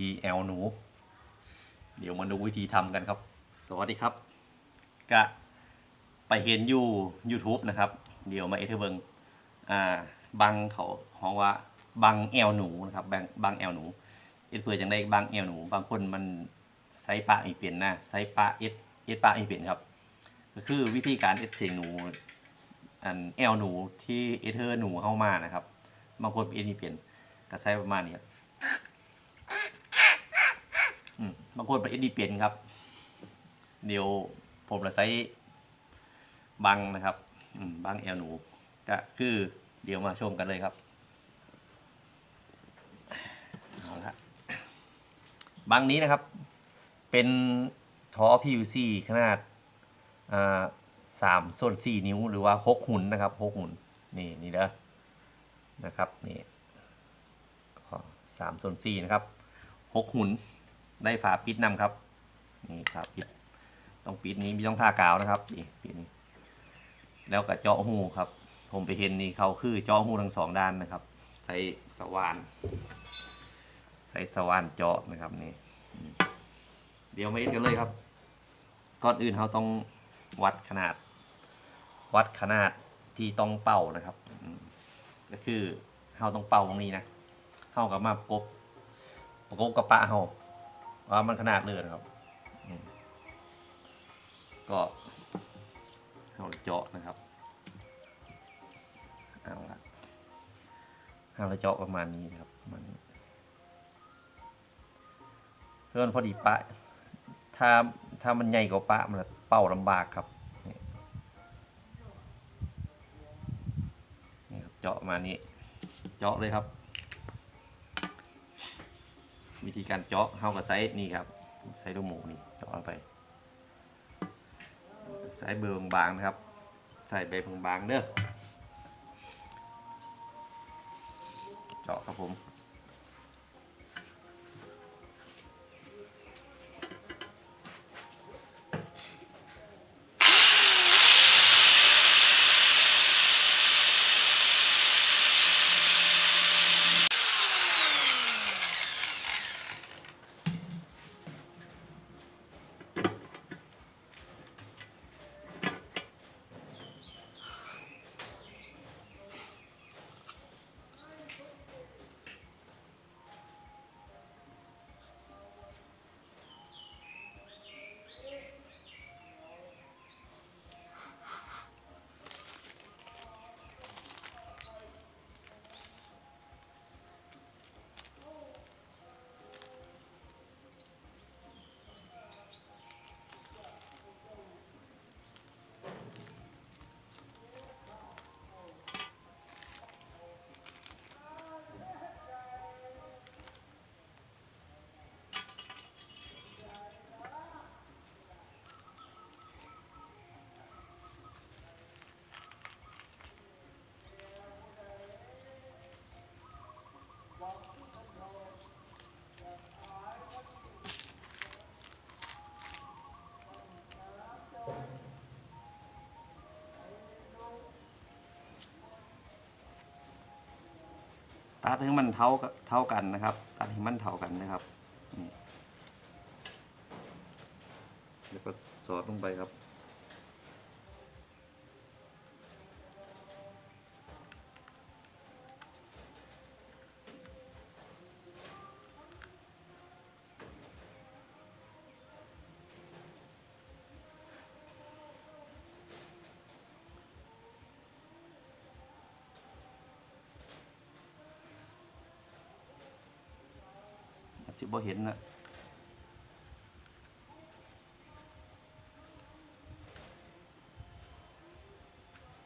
ธีแอลหนู เดี๋ยวมาดูวิธีทำกันครับ สวัสดีครับ กะ ไปเห็นอยู่ YouTube นะครับ เดี๋ยวมาเอเทอร์เบิงอ่าบังเขาห้องว่าบังแอลหนูนะครับบังบังแอลหนูเอ็ดเพื่อจังได้บังแอลหนู บางคนมันไซปะอีเปลี่ยนนะไซปะเอ็ดเอ็ดปะอีเปลี่ยนครับ ก็คือวิธีการเอ็ดเสียงหนูอันแอลหนูที่เอเธอร์หนูเข้ามานะครับบางคนเป็นเอ็ดนี่เปลี่ยนก็ใช้ประมาณนี้ครับ บางคนป็นเอ็ดนี่เปลี่ยนครับ เดี๋ยวผมจะใช้บังนะครับบังแอลหนูก็คือเดี๋ยวมาชมกันเลยครับเอาละบังนี้นะครับ เป็นท่อ PVC ขนาดอ่าสามส่วนสี่นิ้วหรือว่าหกหุ่นนะครับหกหุ่นนี่นี่เด้อนะครับนี่สามส่วนสี่นะครับหกหุ่น ได้ฝาปิดนำครับ นี่ฝาปิด ต้องปิดนี้มีต้องทากาวนะครับนี่ปิดนี้ แล้วก็เจาะหูครับ ผมไปเห็นนี่เขาคือเจาะหูทั้งสองด้านนะครับใช้สว่านใช้สว่านเจาะนะครับนี่ เดี๋ยวมาเอ็ดกันเลยครับ ก่อนอื่นเราต้องวัดขนาด วัดขนาดที่ต้องเป่านะครับก็คือเราต้องเป่าตรงนี้นะเรากับมาปกบประกบกับปะเรา ว่ามันขนาดเลยนะครับ ก็เราเจาะนะครับเอาละเราเจาะประมาณนี้นะครับประมาณนี้เพื่อนพอดีปะ ถ้าถ้ามันใหญ่กว่าปะมันเป่าลำบากครับนี่ครับ เจาะมานี้ เจาะเลยครับ วิธีการเจาะเฮากับไซส์นี่ครับไซส์ลูกหมูนี่เจาะลงไปไซส์เบอร์บางนะครับ ใส่ใบบางๆเด้อเจาะครับผม ตัดให้มันเท่าเท่ากันนะครับ ตัดให้มันเท่ากันนะครับนี่แล้วก็สอดลงไปครับ สิบ่เห็นนะ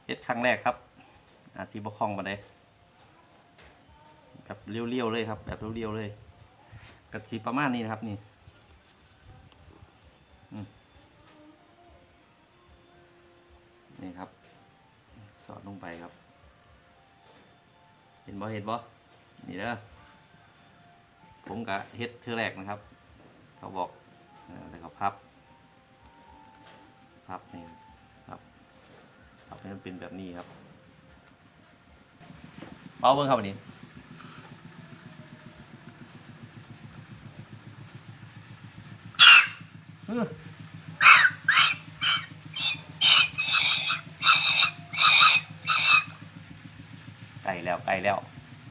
เฮ็ดครั้งแรกครับ อาจสิบ่คล่องมาได้แบบเรียวๆเลยครับ แบบเรียวๆเลยกะสิประมาณนี้นะครับนี่นี่ครับ สอดลงไปครับ เห็นบ่เห็นบ่นี่เด้อ ผมกับเฮ็ดเทือแรกนะครับ เขาบอกแล้วก็พับ พับนี่ครับพับให้มันเป็นแบบนี้ครับเอาเบิ้งครับวันนี้ไก่แล้วไก่แล้ว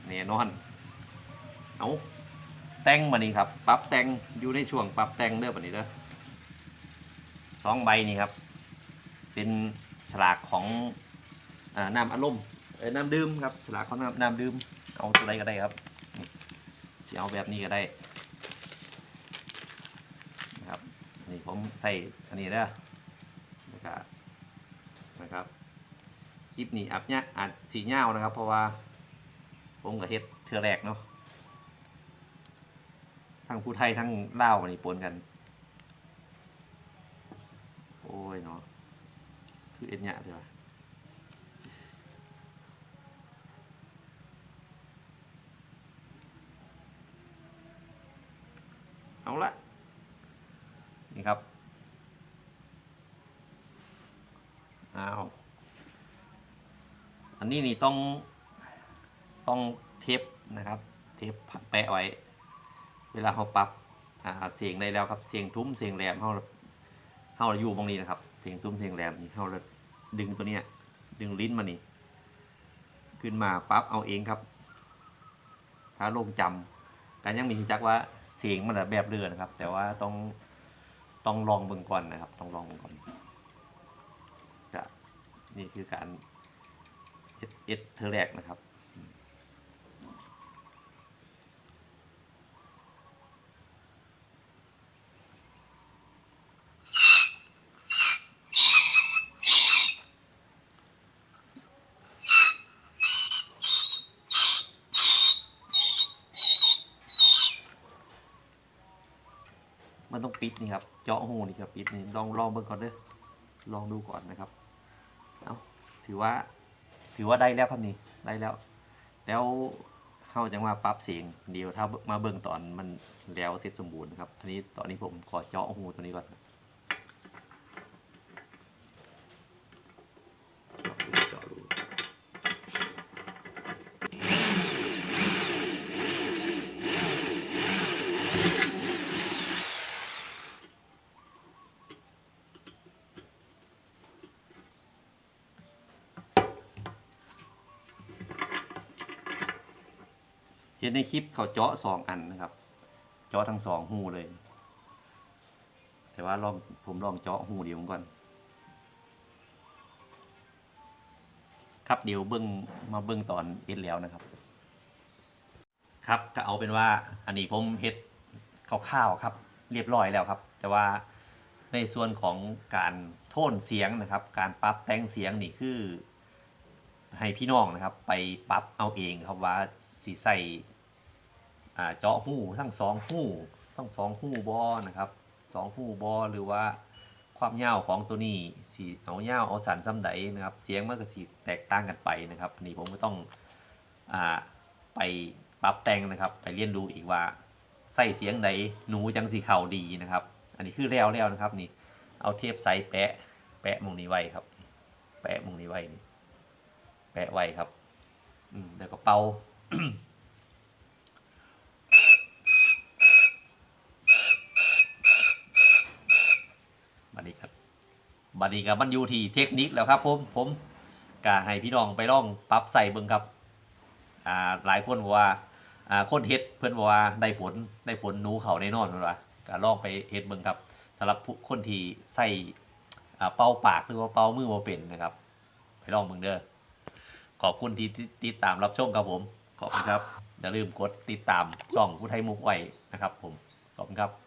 เน่นอน เอา แต่งมานี่ครับ ปรับแต่งอยู่ในช่วงปรับแต่งเด้อบัดนี้เด้อสองใบนี่ครับ เป็นฉลากของอน้ำอารมณ์น้ำดื่มครับฉลากของน้ำน้ำดื่ม เอาตัวใดก็ได้ครับนี่สิเอาแบบนี้ก็ได้นะครับนี่ผมใส่อันนี้เด้อนะครับนะครับคลิปนี้อัดเนี้ยอัดสีเงานะครับ เพราะว่าผมกับเฮ็ดเทือแรกเนาะ ทั้งผู้ไทยทั้งลาวนี่ปนกัน โอ้ยเนาะคือเอ็ดเนี่ยเดียวะเอาละนี่ครับเอาอันนี้นี่ต้องต้องเทปนะครับ เทปแปะไว้ เวลาเขาปรับเสียงได้แล้วครับเสียงทุ้มเสียงแหลมเขาเขาอยู่ตรงนี้นะครับ เสียงทุ้มเสียงแหลมนี่เขาดึงตัวเนี้ยดึงลิ้นมานี่ ขึ้นมาปั๊บเอาเองครับ ถ้าลงจำการยังมีจักว่าเสียงมันแบบเรือนะครับ แต่ว่าต้องต้องลองเบิ่งก่อนนะครับ ต้องลองเบิ่งก่อนจะนี่คือการเอ็ดเอ็ดเทอร์แรกนะครับ มันต้องปิดนี่ครับเจาะหูนี่ครับปิดนี่ลองลองเบิ่งก่อนเด้อลองดูก่อนนะครับเอาถือว่า ถือว่าได้แล้วครับนี่ได้แล้ว แล้วเข้าจังว่าปรับเสียงเดียวถ้ามาเบิ่งตอนมันแล้วเสร็จสมบูรณ์นะครับอันนี้ตอนนี้ผมขอเจาะหูตัวนี้ก่อน เห็นในคลิปเขาเจาะสองอันนะครับ เจาะทั้งสองหูเลย แต่ว่าลองผมลองเจาะหูเดียวก่อน ครับเดี๋ยวเบิ้งมาเบิ้งตอนเอ็ดแล้วนะครับ ครับก็เอาเป็นว่าอันนี้ผมเฮ็ดคร่าวๆครับ เรียบร้อยแล้วครับ แต่ว่าในส่วนของการโทนเสียงนะครับ การปรับแต่งเสียงนี่คือให้พี่น้องนะครับ ไปปรับเอาเองครับว่าสีใส่ อ่าเจาะหูทั้งสองหูทั้งสองหูบอนะครับสองหูบอหรือว่าความยาวของตัวนี้สีเอายาวเอาสันจำใดนะครับ เสียงมันก็สีแตกต่างกันไปนะครับอันนี้ผมก็ต้องอ่าไปปรับแต่งนะครับ ไปเรียนรู้อีกว่าใส่เสียงใดหนูจังสีเข่าดีนะครับ อันนี้คือแล้วแล้วนะครับนี่เอาเทปใส่แปะแปะมุงนี้ไว้ครับ แปะมุงนี้ไว้นี่แปะไว้ครับ อืมแล้วก็เป่า บัดนี้ครับ บัดนี้กับมันอยู่ที่เทคนิคแล้วครับผมผมกาให้พี่น้องไปลองปรับใส่เบิ่งครับอ่าหลายคนบอกว่าอ่าคนเฮ็ดเพื่อนบอกว่าได้ผลได้ผลหนูเขาแน่นอนเพิ่นว่าก็ลองไปเฮ็ดเบิ่งครับสำหรับคนที่ใส่อ่าเป่าปากหรือว่าเป่ามือบ่เป็นนะครับ ไปลองเบิ่งเด้อขอบคุณที่ติดตามรับชมครับผม ขอบคุณครับ อย่าลืมกดติดตามช่องผู้ไทยมุกไว้นะครับผม ขอบคุณครับ